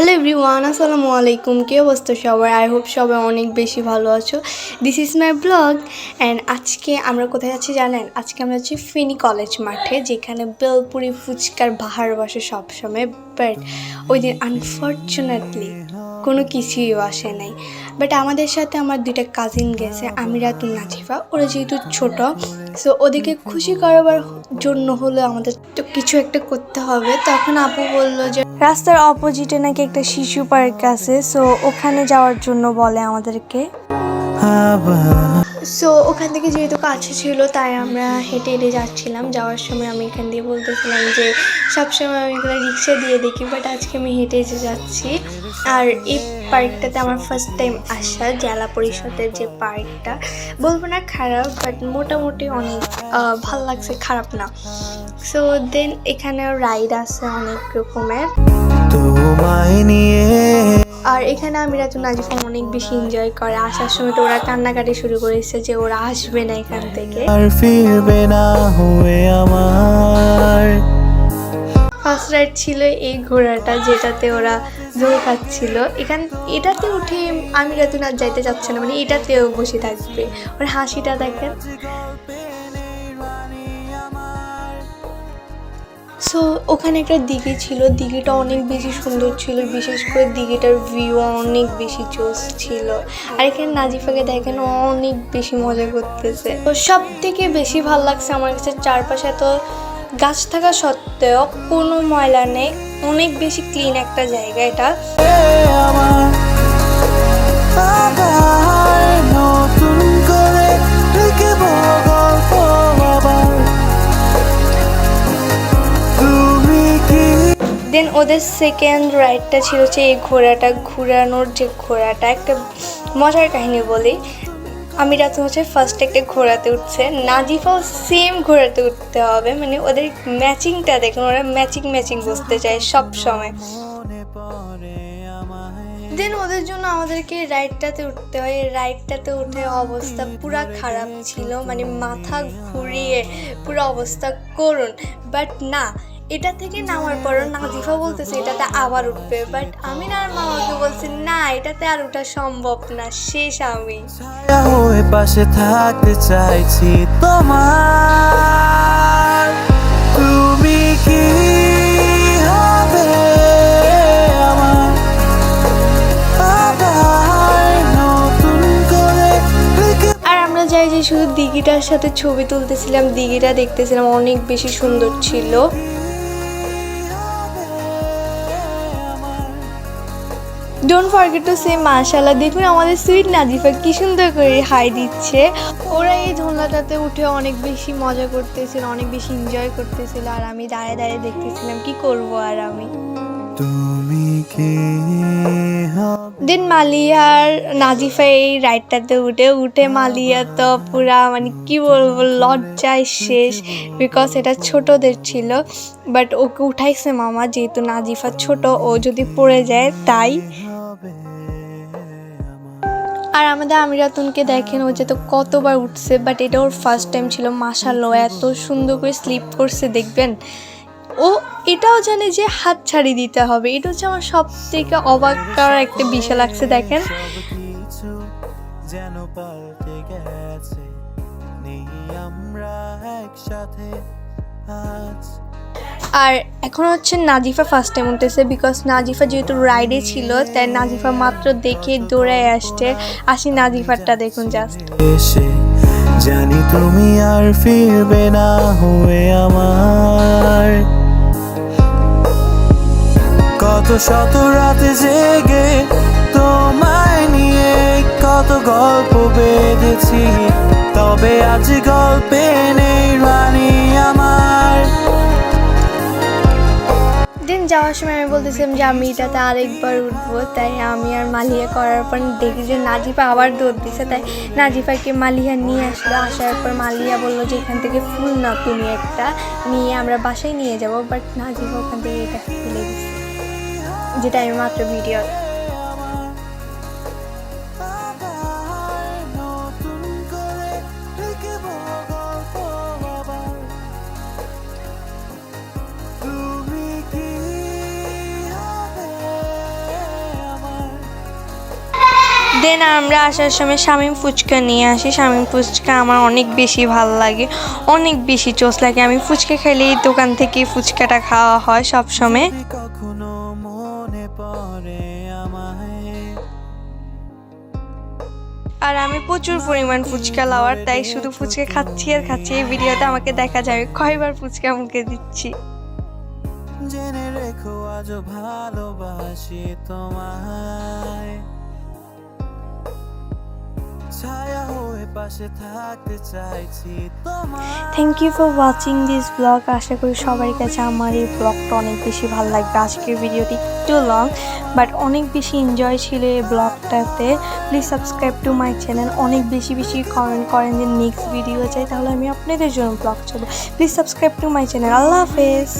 Hello everyone, আসসালামু আলাইকুম। কি অবস্থা সবাই আই হোপ সবাই অনেক বেশি ভালো আছো। This is my blog and আজকে আমরা কোথায় যাচ্ছি জানেন? আজকে আমরা যাচ্ছি ফিনি কলেজ মাঠে, যেখানে বেলপুরি ফুচকার বাহার বসে সবসময় বাট ওই দিন আনফর্চুনেটলি কোনো কিছুই আসে নাই। বাট আমাদের সাথে আমার দুইটা কাজিন গেছে আমিরাতুল নাজিফা। ওরা যেহেতু ছোট সো ওদেরকে খুশি করাবার জন্য হলে আমাদের তো কিছু একটা করতে হবে। তখন আপু বলল যে রাস্তার অপোজিটে নাকি একটা শিশু পার্ক আছে সো ওখানে যাওয়ার জন্য বলে আমাদেরকে। সো ওখান থেকে যেহেতু কাছে ছিল, তাই আমরা হেঁটে হেঁটে যাচ্ছিলাম। যাওয়ার সময় আমি এখান দিয়ে বলতেছিলাম যে, সবসময় আমি এগুলো রিক্সা দিয়ে দেখি বাট আজকে আমি হেঁটে হেঁটে যাচ্ছি। আর এই পার্কটাতে আমার ফার্স্ট টাইম আসা, জেলা পরিষদের যে পার্কটা। বলব না খারাপ বাট মোটামুটি অনেক ভালো লাগছে, খারাপ না। সো দেন এখানে রাইড আছে অনেক রকমের। আর এখানে আমি রাতু নাজিফা অনেক বেশি এনজয় করে। আসার সময় তো ওরা কান্নাকাটি শুরু করেছে যে ওরা আসবে না এখান থেকে। আর ফিরবে না হয়ে আমার। ফার্স্ট রাইড ছিল এই ঘোড়াটা যেটাতে ওরা জোর খাচ্ছিল। এখান এটাতে উঠে আমি রাতুন আর যাইতে চাচ্ছে না মানে এটাতেও বসে থাকবে। ওর হাসিটা দেখেন। সো ওখানে একটা দিঘি ছিল। দিঘিটা অনেক বেশি সুন্দর ছিল। বিশেষ করে দিঘিটার ভিউ অনেক বেশি চোস ছিল। আর এখানে নাজিফাকে দেখেন অনেক বেশি মজা করতেছে। তো সব থেকে বেশি ভালো লাগছে আমার কাছে চারপাশে এত গাছ থাকা সত্ত্বেও কোনো ময়লা নেই। অনেক বেশি ক্লিন একটা জায়গা এটা। দেন ওদের সেকেন্ড রাইডটা ছিল হচ্ছে এই ঘোড়াটা, ঘোরানোর যে ঘোড়াটা, একটা মজার কাহিনী বলি। আমি রাত হচ্ছে ফার্স্ট একটা ঘোড়াতে উঠছে। নাজিফাও সেম ঘোড়াতে উঠতে হবে মানে ওদের ম্যাচিংটা দেখুন, ওরা ম্যাচিং ম্যাচিং বুঝতে চায় সব সময় দেন ওদের জন্য আমাদেরকে রাইডটাতে উঠতে হয়। রাইডটাতে উঠে অবস্থা পুরা খারাপ ছিল। মানে মাথা ঘুরিয়ে পুরো অবস্থা করুন। বাট না, এটা থেকে নামার পরও নাজিফা বলতেছে, এটাতে আবার উঠবে। বাট আমি না আর মামাকে বলছি, না, এটাতে আর ওঠা সম্ভব না। শেষ আমি পাশে থাকতে চাইছি তোমার। শুধু দিঘিটার সাথে ছবি তুলতেছিলাম, দিঘিটা দেখতেছিলাম, অনেক বেশি সুন্দর ছিল। ডোন্ট ফরগেট টু সে মাশাল্লাহ দেখুন আমাদের সুইট নাজিফা কি সুন্দর করে হাই দিচ্ছে। ওরা এই ধোনলাটাতে উঠে অনেক বেশি মজা করতেছিল, অনেক বেশি এনজয় করতেছিল, আর আমি দাঁড়িয়ে দাঁড়িয়ে দেখতেছিলাম, কি করব আর আমি? তুমি কি? হবে। মালিয়ার নাজিফা এই রাইডটাতে উঠে উঠে মালিয়া তো পুরা মানে কি বলব লজ্জায় শেষ বিকজ এটা ছোটদের ছিল। বাট ওকে উঠাইছে মামা যেহেতু নাজিফা ছোট ও যদি পড়ে যায় তাই। আর আমাদের আমিরাতুনকে দেখেন ও যে তো কতবার উঠছে বাট এটা ওর ফার্স্ট টাইম ছিল মাসাল্লো এত সুন্দর করে স্লিপ করছে দেখবেন? ও এটাও জানে যে হাত ছাড়ি দিতে হবে। এটা হচ্ছে আমার সব থেকে অবাক করার একটা বিষয় লাগছে দেখেন। যেন পাল্টে গেছে নেই আমরা একসাথে আজ। আর এখন হচ্ছে নাজিফা ফার্স্ট টাইম উঠতেছে বিকজ নাজিফা যেহেতু রাইডে ছিল তাই নাজিফা মাত্র দেখে দৌড়ায় আসছে। আসি নাজিফারটা দেখুন জাস্ট জানি তুমি আর ফিরবে না হয়ে আমার। শত রাতে জেগে তোমায় নিয়ে কত গল্প বেঁধেছি। তবে আজ গল্পে নেই রানী আমার। দেন যাওয়ার সময় আমি বলতেছিলাম যে আমি এটাতে আরেকবার উঠবো, তাই আমি আর মালিয়া করার পর দেখি যে নাজিফা আবার দৌড় দিছে, তাই নাজিফাকে মালিয়া নিয়ে আসলো। আসার পর মালিয়া বলল যে এখান থেকে ফুল না, তুমি একটা নিয়ে আমরা বাসায় নিয়ে যাব বাট নাজিফা ওখান থেকে এটা ফেলে দিচ্ছে যেটা আমি মাত্র ভিডিও। দেন আমরা আসার সময় শামিম ফুচকা নিয়ে আসি। শামিম ফুচকা আমার অনেক বেশি ভালো লাগে, অনেক বেশি চোস লাগে। আমি ফুচকা খাইলে এই দোকান থেকে ফুচকাটা খাওয়া হয় সব সময় আমায়। আর আমি প্রচুর পরিমাণ ফুচকা লাওয়ার তাই শুধু ফুচকা খাচ্ছি আর খাচ্ছি। এই ভিডিওতে আমাকে দেখা যাবে কয়বার ফুচকা মুখে দিচ্ছি। জেনে রেখো আজ ভালোবাসি তোমায়। Thank you for watching this blog আশা করি সবার কাছে আমার এই ব্লগটা অনেক বেশি ভালো লাগবে। আজকের ভিডিওটি একটু লং বাট অনেক বেশি এনজয় ছিল এই ব্লগটাতে please subscribe to my channel অনেক বেশি বেশি কমেন্ট করেন যে নেক্সট ভিডিও চাই, তাহলে আমি আপনাদের জন্য ব্লগ চলবো please subscribe to my channel আল্লাহ হাফেজ।